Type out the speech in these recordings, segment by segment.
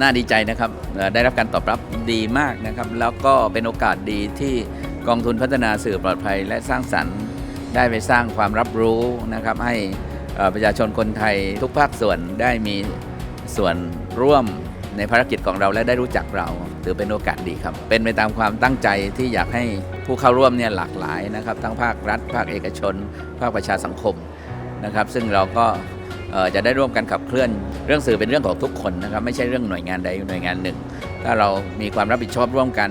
น่าดีใจนะครับได้รับการตอบรับดีมากนะครับ แล้วก็เป็นโอกาสดีที่กองทุนพัฒนาสื่อปลอดภัย และสร้างสรรค์ได้ไปสร้างความรับรู้นะครับให้ประชาชนคนไทยทุกภาคส่วนได้มีส่วนร่วมในภารกิจของเราและได้รู้จักเราถือเป็นโอกาสดีครับ เป็นไปตามความตั้งใจที่อยากให้ผู้เข้าร่วมเนี่ยหลากหลายนะครับ ทั้งภาครัฐ ภาคเอกชน ภาคประชาสังคมนะครับ ซึ่งเราก็ จะได้ร่วมกันขับเคลื่อน เรื่องสื่อเป็นเรื่องของทุกคนนะครับไม่ใช่เรื่องหน่วยงานใดหน่วยงานหนึ่ง ถ้าเรามีความรับผิดชอบร่วมกัน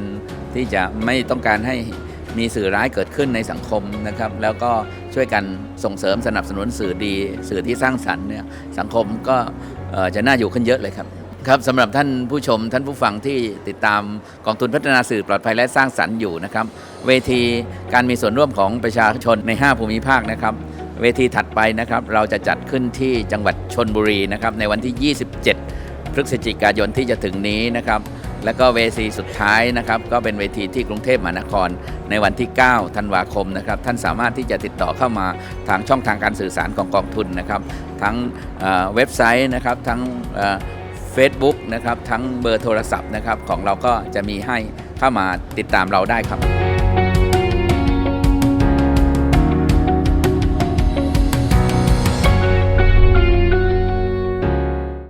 ที่จะไม่ต้องการให้มีสื่อร้ายเกิดขึ้นในสังคมนะครับ แล้วก็ช่วยกันส่งเสริมสนับสนุนสื่อดี สื่อที่สร้างสรรค์เนี่ยสังคมก็จะน่าอยู่ขึ้นเยอะเลยครับครับสำหรับท่านผู้ชมท่านผู้ฟังที่ติดตามกองทุนพัฒนาสื่อปลอดภัยและสร้างสรรค์อยู่นะครับ เวทีการมีส่วนร่วมของประชาชนใน 5 ภูมิภาคนะครับ เวทีถัดไปนะครับ เราจะจัดขึ้นที่จังหวัดชนบุรีนะครับ ในวันที่ 27 พฤศจิกายนที่จะถึงนี้นะครับ แล้วก็เวทีสุดท้ายนะครับ ก็เป็นเวทีที่กรุงเทพมหานคร ในวันที่ 9 ธันวาคมนะครับ ท่านสามารถที่จะติดต่อเข้ามาทางช่องทางการสื่อสารของกองทุนนะครับ ทั้งเอ่อเว็บไซต์นะครับ ทั้งเฟซบุ๊กนะครับ ทั้งเบอร์โทรศัพท์นะครับ ของเราก็จะมีให้เข้ามาติดตามเราได้ครับ